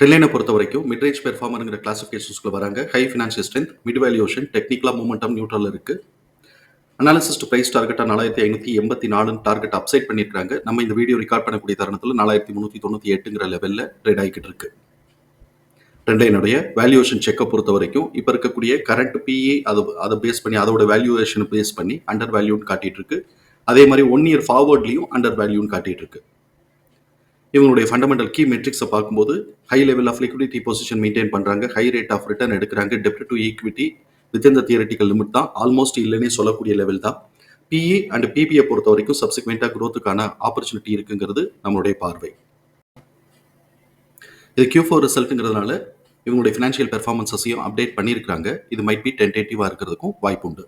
ட்ரில்லைனை பொறுத்த வரைக்கும் மிட்ரேஜ் பெர்ஃபார்மருங்கிற கிளாசிஃபிகேஷன்ஸ்குள்ள வராங்க. High financial strength mid valuation டெக்னிக்கலாக மூமெண்டம் நியூட்ரல் இருக்குது அனாலிசிஸ்ட் ப்ரைஸ் டார்கெட்டாக நாலாயிரத்தி ஐநூற்றி எண்பத்தி நாலுன்னு டார்கெட் அப்சைட் பண்ணியிருக்காங்க நம்ம இந்த வீடியோ ரெக்கார்ட் பண்ணக்கூடிய தருணத்தில் நாலாயிரத்தி முந்நூற்றி தொண்ணூற்றி எட்டுங்கிற லெவலில் ட்ரேட் ஆகிக்கிட்டு இருக்கு. ட்ரெண்டைனுடைய வேல்யூவேஷன் செக்கை பொறுத்த வரைக்கும் இப்போ இருக்கக்கூடிய கரண்ட் பிஇ அதை அதை பேஸ் பண்ணி அதோட வேல்யூவேஷனை பேஸ் பண்ணி அண்டர் வேல்யூன்னு காட்டிகிட்டு இருக்கு. அதே மாதிரி ஒன் இயர் ஃபார்வர்ட்லையும் அண்டர் வேல்யூன்னு காட்டிகிட்டு இருக்கு. இவங்களுடைய ஃபண்டமெண்டல் கீ மெட்ரிக்ஸை பார்க்கும்போது high level of liquidity position maintain பண்ணுறாங்க ஹை ரேட் ஆஃப் ரிட்டர்ன் எடுக்கிறாங்க. டெப்ட் to equity within the theoretical limit தான். ஆல்மோஸ்ட் இல்லைன்னே சொல்லக்கூடிய லெவல் தான். பிஇ அண்ட் பிபிஐ பொறுத்த வரைக்கும் சப்சிக்வெண்ட்டாக க்ரோத்துக்கான ஆப்பர்ச்சுனிட்டி இருக்குங்கிறது நம்மளுடைய பார்வை. இது கியூ ஃபோர் ரிசல்ட்டுங்கிறதுனால இவங்களுடைய ஃபினான்ஷியல் பெர்ஃபார்மன்ஸஸையும் அப்டேட் பண்ணியிருக்காங்க இது மைட் பி டென்டேட்டிவாக இருக்கிறதுக்கும் வாய்ப்பு உண்டு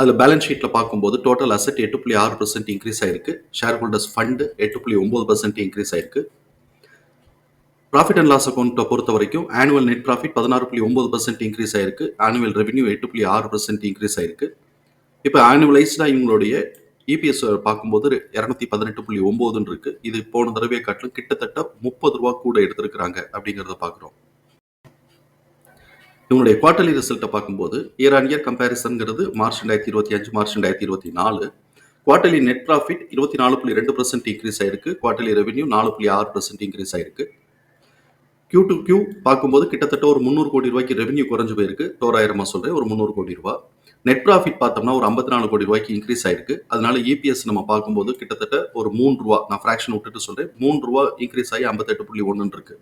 அதில் பேலன்ஸ் ஷீட்டில் பார்க்கும்போது டோட்டல் அசெட் எட்டு புள்ளி ஆறு பர்சன்ட் இன்க்ரீஸ் ஆயிருக்கு. ஷேர் ஹோல்டர்ஸ் ஃபண்டு எட்டு புள்ளி ஒம்பது பர்சன்ட் இன்க்ரீஸ் ஆயிருக்கு. ப்ராஃபிட் அண்ட் லாஸ் அக்கௌண்ட்டை பொறுத்த வரைக்கும் ஆனுவல் நெட் ப்ராஃபிட் பதினாறு புள்ளி ஒம்பது பர்சன்ட் இன்க்ரீஸ் ஆயிருக்கு. ஆனுவல் ரெவன்யூ எட்டு புள்ளி ஆறு பர்சன்ட் இன்க்ரீஸ் ஆயிருக்கு. இப்போ ஆனுவலைஸ்டாக இவங்களுடைய இபிஎஸ் பார்க்கும்போது இரநூத்தி பதினெட்டு புள்ளி ஒம்போதுன்னு இருக்கு. இது போன தடவையை காட்டிலும் கிட்டத்தட்ட முப்பது ரூபா கூட எடுத்திருக்கிறாங்க அப்படிங்கிறத பார்க்குறோம். இவனுடைய குவார்டர்லி ரிசல்ட்டை பார்க்கும்போது இயர் ஆன் இயர் கம்பேரிசன்ங்கிறது மார்ச் ரெண்டாயிரத்தி இருபத்தி அஞ்சு மார்ச் ரெண்டாயிரத்தி இருபத்தி நாலு. குவார்டர்லி நெட் ப்ராஃபிட் இருபத்தி நாலு புள்ளி ரெண்டு பர்சன்ட் இன்க்ரீஸ் ஆயிருக்கு. குவார்டர்லி ரெவன்யூ நாலு புள்ளி ஆறு பர்சன்ட் இன்க்ரீஸ் ஆயிருக்கு. கியூ டு கியூ பார்க்கும்போது கிட்டத்தட்ட ஒரு முந்நூறு கோடி ரூபாய்க்கு ரெவன்யூ குறைஞ்சு போயிருக்கு. தோராயிரமாக சொல்கிறேன் ஒரு முந்நூறு கோடி ரூபா. நெட் ப்ராஃபிட் பார்த்தோம்னா ஒரு ஐம்பத்தி நாலு கோடி ரூபாய்க்கு இன்க்ரீஸ் ஆயிருக்கு. அதனால இபிஎஸ் நம்ம பார்க்கும்போது கிட்டத்தட்ட ஒரு மூணு ரூபா நான் ஃப்ராக்ஷன் விட்டுட்டு சொல்கிறேன் மூணு ரூபா இன்க்ரீஸ் ஆகி ஐம்பத்தெட்டு புள்ளி ஒன்றுன்னு இருக்கு.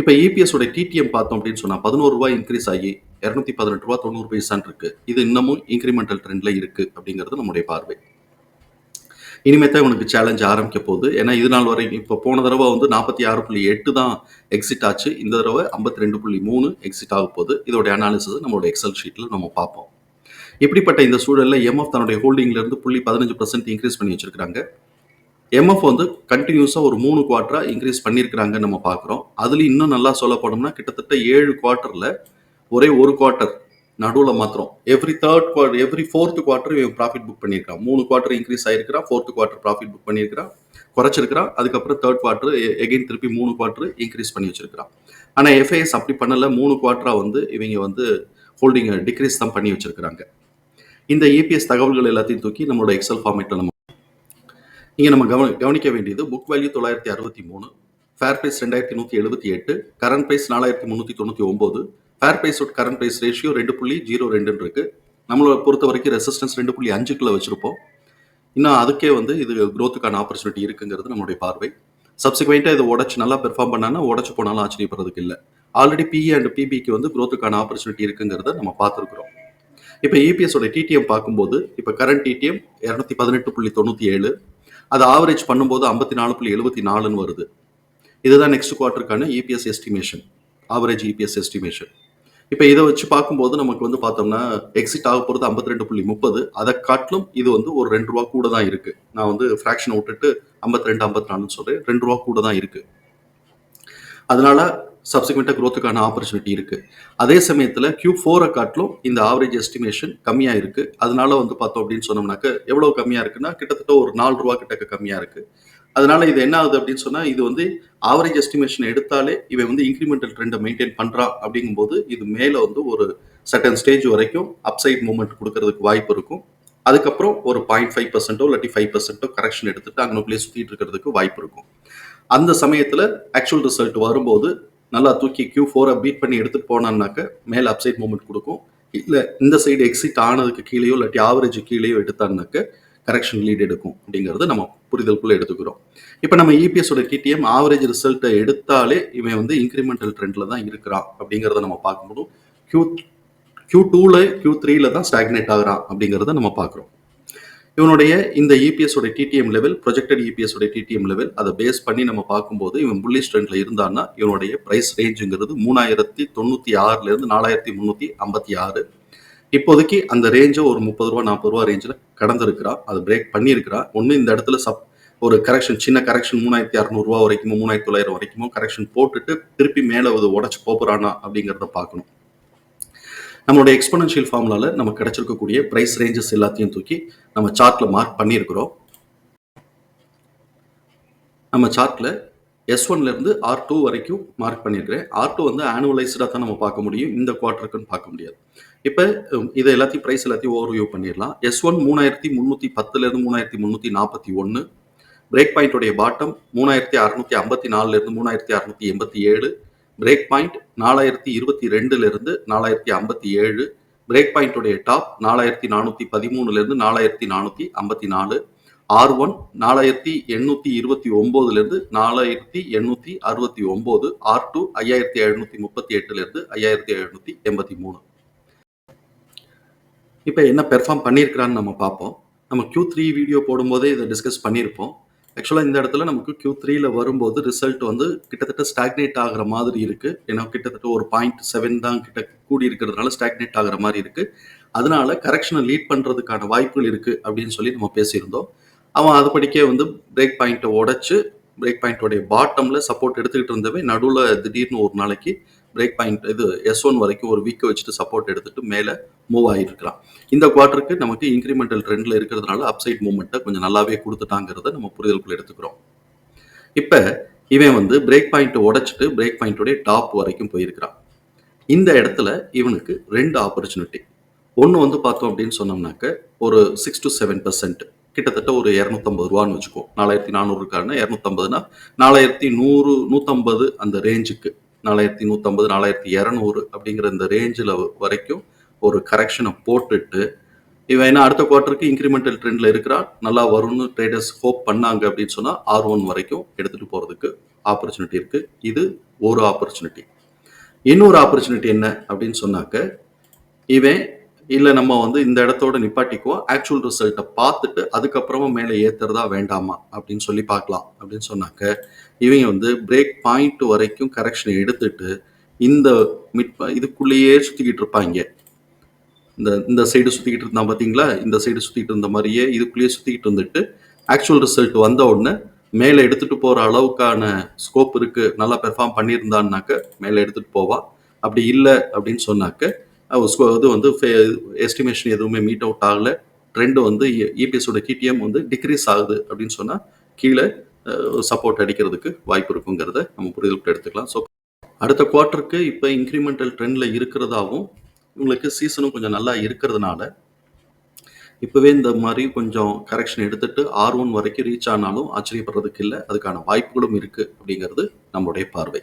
இப்போ இபிஎஸோட டிடிஎம் பார்த்தோம் அப்படின்னு சொன்னால் பதினோரு ரூபாய் இன்க்ரீஸ் ஆகி இரநூத்தி பதினெட்டு ரூபா தொண்ணூறு பைசான் இருக்கு. இது இன்னமும் இன்க்ரிமெண்டல் ட்ரெண்ட்ல இருக்கு அப்படிங்கிறது நம்முடைய பார்வை. இனிமே தான் உனக்கு சேலஞ்ச் ஆரம்பிக்க போகுது. ஏன்னா இது நாள் வரை இப்போ போன தடவை வந்து நாற்பத்தி ஆறு புள்ளி எட்டு தான் எக்ஸிட் ஆச்சு. இந்த தடவை ஐம்பத்தி ரெண்டு புள்ளி மூணு எக்ஸிட் ஆக போகுது. இதோட அனாலிசிஸ் நம்மளோட எக்ஸல் ஷீட்டில் நம்ம பார்ப்போம். இப்படிப்பட்ட இந்த சூழலில் எம்எஃப் தன்னுடைய ஹோல்டிங்லேருந்து புள்ளி பதினஞ்சு பர்சன்ட் இன்க்ரீஸ் பண்ணி வச்சிருக்காங்க எம்எஃப் வந்து கண்டினியூஸாக ஒரு மூணு குவார்ட்டராக இன்க்ரீஸ் பண்ணியிருக்கிறாங்கன்னு நம்ம பார்க்குறோம். அதில் இன்னும் நல்லா சொல்ல போனோம்னா கிட்டத்தட்ட ஏழு குவார்ட்டரில் ஒரே ஒரு குவார்ட்டர் நடுவில் மாத்திரம். Every third quarter every fourth quarter இவன் ப்ராஃபிட் புக் பண்ணியிருக்கான். மூணு குவார்ட்டர் இன்க்ரீஸ் ஆயிருக்கிறான் ஃபோர்த் குவார்ட்டர் ப்ராஃபிட் புக் பண்ணியிருக்கிறான் குறைச்சிருக்கிறான். அதுக்கப்புறம் தேர்ட் குவார்ட்டர் எகைன் திருப்பி மூணு குவார்ட்டர் இன்க்ரீஸ் பண்ணி வச்சிருக்கிறான். ஆனால் எஃப்ஐஎஸ் அப்படி பண்ணல. மூணு குவார்ட்டரா வந்து இவங்க வந்து ஹோல்டிங் டிக்ரீஸ் தான் பண்ணி வச்சிருக்கிறாங்க. இந்த ஏபிஎஸ் தகவல்கள் எல்லாத்தையும் தூக்கி நம்மளோட எக்ஸல் ஃபார்மேட்டில் நம்ம இங்கே நம்ம கவனி கவனிக்க வேண்டியது புக் வேல்யூ தொள்ளாயிரத்தி அறுபத்தி மூணு ஃபேர் ப்ரைஸ் ரெண்டாயிரத்தி நூற்றி எழுபத்தி எட்டு கரண்ட் ப்ரைஸ் நாலாயிரத்தி முந்நூற்றி தொண்ணூற்றி ஒம்பது fair price with current price ratio ரெண்டு புள்ளி ஜீரோ ரெண்டுன்னுருக்கு நம்மளை பொறுத்த வரைக்கும் ரெசிஸ்டன்ஸ் ரெண்டு புள்ளி அஞ்சுக்குள்ளே வச்சுருப்போம். இன்னும் அதுக்கே வந்து இது க்ரோத்துக்கான ஆப்பர்ச்சுனிட்டி இருக்குங்கிறது நம்மளுடைய பார்வை. சப்சிக்வெண்ட்டாக இதை உடச்சு நல்லா பெர்ஃபார்ம் பண்ணானா உடச்சு போனாலும் ஆச்சரியப்படுறதுக்கு இல்லை. ஆல்ரெடி பிஇ அண்ட் பிபிக்கு வந்து க்ரோத்துக்கான ஆப்பர்ச்சுனிட்டி இருக்குங்கிறத நம்ம பார்த்துருக்குறோம். இப்போ இபிஎஸோட டிடிஎம் பார்க்கும்போது இப்போ கரண்ட் டிடிஎம் இரநூத்தி பதினெட்டு புள்ளி தொண்ணூற்றி ஏழு அதை ஆவரேஜ் பண்ணும்போது ஐம்பத்தி நாலு புள்ளி எழுபத்தி நாலுன்னு வருது. இதுதான் next குவார்ட்டருக்கான EPS estimation average EPS estimation இப்போ இதை வச்சு பார்க்கும்போது நமக்கு வந்து பார்த்தோம்னா எக்ஸிட் ஆக போகிறது ஐம்பத்தி ரெண்டு புள்ளி முப்பது. அதை காட்டிலும் இது வந்து ஒரு ரெண்டு ரூபா கூட தான் இருக்கு. நான் வந்து ஃப்ராக்ஷன் விட்டுட்டு ஐம்பத்தி ரெண்டு ஐம்பத்தி நாலுன்னு சொல்றேன். ரெண்டு ரூபா கூட தான் இருக்கு. அதனால சப்சிக்வெண்ட்டாக க்ரோத்துக்கான ஆப்பர்ச்சுனிட்டி இருக்குது அதே சமயத்தில் கியூ ஃபோரை காட்டிலும் இந்த ஆவரேஜ் எஸ்டிமேஷன் கம்மியாக இருக்குது அதனால வந்து பார்த்தோம் அப்படின்னு சொன்னோம்னாக்க எவ்வளோ கம்மியாக இருக்குன்னா கிட்டத்தட்ட ஒரு நாலு ரூபா கிட்டக்க கம்மியாக இருக்குது அதனால இது என்ன ஆகுது அப்படின்னு சொன்னால் இது வந்து ஆவரேஜ் எஸ்டிமேஷன் எடுத்தாலே இவன் வந்து இன்க்ரிமெண்டல் ட்ரெண்டை மெயின்டைன் பண்ணுறான் அப்படிங்கும்போது இது மேலே வந்து ஒரு சட்டன் ஸ்டேஜ் வரைக்கும் அப்சைட் மூமெண்ட் கொடுக்கறதுக்கு வாய்ப்பு இருக்கும். அதுக்கப்புறம் ஒரு பாயிண்ட் ஃபைவ் பர்சன்ட்டோ இல்லாட்டி ஃபைவ் பர்சன்ட்டோ கரெக்ஷன் எடுத்துட்டு அங்கே சுற்றிட்டு இருக்கிறதுக்கு வாய்ப்பு இருக்கும். அந்த சமயத்தில் ஆக்சுவல் ரிசல்ட் வரும்போது நல்லா தூக்கி கியூ ஃபோரை பீட் பண்ணி எடுத்துட்டு போனான்னாக்க மேலே அப்சைட் மூமெண்ட் கொடுக்கும். இல்லை இந்த சைடு எக்ஸிட் ஆனதுக்கு கீழேயோ இல்லாட்டி ஆவரேஜ் கீழேயோ எடுத்தான்னாக்க கரெக்ஷன் லீட் எடுக்கும் அப்படிங்கிறது நம்ம புரிதலுக்குள்ளே எடுத்துக்கிறோம். இப்போ நம்ம இபிஎஸோட கிடிஎம் ஆவரேஜ் ரிசல்ட்டை எடுத்தாலே இவன் வந்து இன்க்ரிமெண்டல் ட்ரெண்டில் தான் இருக்கிறான் அப்படிங்கிறத நம்ம பார்க்க முடியும் கியூ கியூ டூவில் கியூ த்ரீல தான் ஸ்டாக்னேட் ஆகுறான் அப்படிங்கிறத நம்ம பார்க்குறோம். இவனுடைய இந்த இபிஎஸ் உடைய டிடிஎம் லெவல் ப்ரொஜெக்டட் இபிஎஸ் உடைய டிடிஎம் லெவல் அதை பேஸ் பண்ணி நம்ம பார்க்கும்போது இவன் புள்ளி ட்ரெண்ட்ல இருந்தான்னா இவனுடைய பிரைஸ் ரேஞ்சுங்கிறது மூணாயிரத்தி தொண்ணூற்றி ஆறுல இருந்து நாலாயிரத்தி முந்நூற்றி ஐம்பத்தி ஆறு. இப்போதைக்கு அந்த ரேஞ்சை ஒரு முப்பது ரூபா நாற்பது ரூபா ரேஞ்சில் கடந்திருக்கிறான் அது பிரேக் பண்ணியிருக்கிறான் ஒன்று இந்த இடத்துல சப் ஒரு கரெக்ஷன் சின்ன கரெக்ஷன் மூணாயிரத்தி அறநூறுவா வரைக்குமோ மூணாயிரத்தி தொள்ளாயிரம் வரைக்குமோ கரெக்ஷன் போட்டுட்டு திருப்பி மேலே அது உடச்சு போகிறானா அப்படிங்கிறத பார்க்கணும். நம்மளுடைய எக்ஸ்பனன்ஷியல் ஃபார்முலாவில் நமக்கு கிடைச்சிருக்கக்கூடிய பிரைஸ் ரேஞ்சஸ் எல்லாத்தையும் தூக்கி நம்ம சார்ட்டில் மார்க் பண்ணியிருக்கிறோம். நம்ம சார்ட்டில் எஸ் ஒன்லேருந்து ஆர் டூ வரைக்கும் மார்க் பண்ணியிருக்கிறேன். ஆர் டூ வந்து ஆனுவலைஸ்டாக தான் நம்ம பார்க்க முடியும். இந்த குவார்ட்டருக்குன்னு பார்க்க முடியாது. இப்போ இதை எல்லாத்தையும் ப்ரைஸ் எல்லாத்தையும் ஓவர் வியூ பண்ணிடலாம். எஸ் ஒன் மூணாயிரத்தி முந்நூற்றி பத்துலேருந்து மூணாயிரத்தி முந்நூற்றி நாற்பத்தி ஒன்று பிரேக் பாயிண்ட்டுடைய பாட்டம் மூணாயிரத்தி அறநூற்றி ஐம்பத்தி நாலுலேருந்து மூணாயிரத்தி அறநூற்றி எண்பத்தி ஏழு. பிரேக் பாயிண்ட் நாலாயிரத்தி இருபத்தி ரெண்டுலேருந்து நாலாயிரத்தி ஐம்பத்தி ஏழு. பிரேக் பாயிண்ட்டுடைய டாப் நாலாயிரத்தி நானூற்றி பதிமூணுலேருந்து நாலாயிரத்தி நானூற்றி ஐம்பத்தி நாலு. ஆர் ஒன் நாலாயிரத்தி எண்ணூற்றி இருபத்தி ஒம்போதுலேருந்து நாலாயிரத்தி எண்ணூற்றி அறுபத்தி ஒம்பது. ஆர் டூ ஐயாயிரத்தி எழுநூற்றி முப்பத்தி எட்டுலேருந்து ஐயாயிரத்தி எழுநூற்றி எண்பத்தி மூணு. இப்போ என்ன பெர்ஃபார்ம் பண்ணியிருக்கிறான்னு நம்ம பார்ப்போம். நம்ம க்யூ த்ரீ வீடியோ போடும்போதே இதை டிஸ்கஸ் பண்ணியிருப்போம் ஆக்சுவலாக இந்த இடத்துல நமக்கு கியூ த்ரீல வரும்போது ரிசல்ட் வந்து கிட்டத்தட்ட ஸ்டாக்னேட் ஆகிற மாதிரி இருக்கு. ஏன்னா கிட்டத்தட்ட ஒரு பாயிண்ட் செவன் தான் கிட்ட கூடி இருக்கிறதுனால ஸ்டாக்னேட் ஆகிற மாதிரி இருக்கு. அதனால கரெக்ஷனை லீட் பண்றதுக்கான வாய்ப்புகள் இருக்கு அப்படின்னு சொல்லி நம்ம பேசியிருந்தோம். அவன் அதுபடிக்கே வந்து பிரேக் பாயிண்ட்டை உடைச்சு பிரேக் பாயிண்டோடைய பாட்டம்ல சப்போர்ட் எடுத்துக்கிட்டு இருந்தவே நடுவில் திடீர்னு ஒரு நாளைக்கு பிரேக் பாயிண்ட் இது எஸ் ஒன் வரைக்கும் ஒரு வீக்கை வச்சுட்டு சப்போர்ட் எடுத்துட்டு மேலே மூவ் ஆகிருக்கிறான் இந்த குவார்ட்டருக்கு நமக்கு இன்க்ரிமெண்டல் ட்ரெண்டில் இருக்கிறதுனால அப்சைட் மூவ்மெண்ட்டை கொஞ்சம் நல்லாவே கொடுத்துட்டாங்கிறத நம்ம புரிதலுக்குள்ள எடுத்துக்கிறோம். இப்போ இவன் வந்து பிரேக் பாயிண்ட்டை உடைச்சிட்டு பிரேக் பாயிண்ட்டுடைய டாப் வரைக்கும் போயிருக்கிறான். இந்த இடத்துல இவனுக்கு ரெண்டு ஆப்பர்ச்சுனிட்டி ஒன்று வந்து பார்த்தோம் அப்படின்னு சொன்னோம்னாக்க ஒரு சிக்ஸ் டு செவன் பர்சன்ட் கிட்டத்தட்ட ஒரு இரநூத்தம்பது ரூபான்னு வச்சுக்கோ. நாலாயிரத்தி நானூறுக்கான இரநூத்தம்பதுனா நாலாயிரத்தி நூறு நூற்றம்பது அந்த ரேஞ்சுக்கு நாலாயிரத்தி நூற்றம்பது நாலாயிரத்தி இரநூறு அப்படிங்கிற இந்த ரேஞ்சில் வரைக்கும் ஒரு கரெக்ஷனை போட்டுட்டு இவன் என்ன அடுத்த குவார்ட்டருக்கு இன்க்ரிமெண்டல் ட்ரெண்டில் இருக்கிறான் நல்லா வரும்னு ட்ரேடர்ஸ் ஹோப் பண்ணாங்க அப்படின்னு சொன்னால் ஆர் ஒன் வரைக்கும் எடுத்துகிட்டு போகிறதுக்கு ஆப்பர்ச்சுனிட்டி இருக்குது இது ஒரு ஆப்பர்ச்சுனிட்டி இன்னொரு ஆப்பர்ச்சுனிட்டி என்ன அப்படின்னு சொன்னாக்க இவன் இல்லை நம்ம வந்து இந்த இடத்தோட நிப்பாட்டிக்குவோம். ஆக்சுவல் ரிசல்ட்டை பார்த்துட்டு அதுக்கப்புறமா மேலே ஏற்றுறதா வேண்டாமா? அப்படின்னு சொல்லி பார்க்கலாம் அப்படின்னு சொன்னாக்க இவங்க வந்து பிரேக் பாயிண்ட் வரைக்கும் கரெக்ஷனை எடுத்துட்டு இந்த மிட் இதுக்குள்ளேயே சுற்றிக்கிட்டு இருப்பாங்க. இந்த இந்த சைடு சுற்றிக்கிட்டு இருந்தான் பார்த்தீங்களா இந்த சைடு சுற்றிக்கிட்டு இருந்த மாதிரியே இதுக்குள்ளேயே சுற்றிக்கிட்டு வந்துட்டு ஆக்சுவல் ரிசல்ட் வந்த உடனே மேலே எடுத்துகிட்டு போகிற அளவுக்கான ஸ்கோப் இருக்குது நல்லா பெர்ஃபார்ம் பண்ணியிருந்தான்னாக்க மேலே எடுத்துகிட்டு போவான் அப்படி இல்லை அப்படின்னு சொன்னாக்க இது வந்து எஸ்டிமேஷன் எதுவுமே மீட் அவுட் ஆகலை. ட்ரெண்டு வந்து e, இபிஎஸோட கிடிஎம் வந்து டிக்ரீஸ் ஆகுது அப்படின்னு சொன்னால் கீழே சப்போர்ட் அடிக்கிறதுக்கு வாய்ப்பு இருக்குங்கிறத நம்ம புரிதலுக்கு எடுத்துக்கலாம். ஸோ அடுத்த குவார்ட்டருக்கு இப்போ இன்க்ரிமெண்டல் ட்ரெண்டில் இருக்கிறதாவும் உங்களுக்கு சீசனும் கொஞ்சம் நல்லா இருக்கிறதுனால இப்போவே இந்த மாதிரி கொஞ்சம் கரெக்ஷன் எடுத்துட்டு ஆர் ஒன் வரைக்கும் ரீச் ஆனாலும் ஆச்சரியப்படுறதுக்கு இல்லை அதுக்கான வாய்ப்புகளும் இருக்குது அப்படிங்கிறது நம்மளுடைய பார்வை.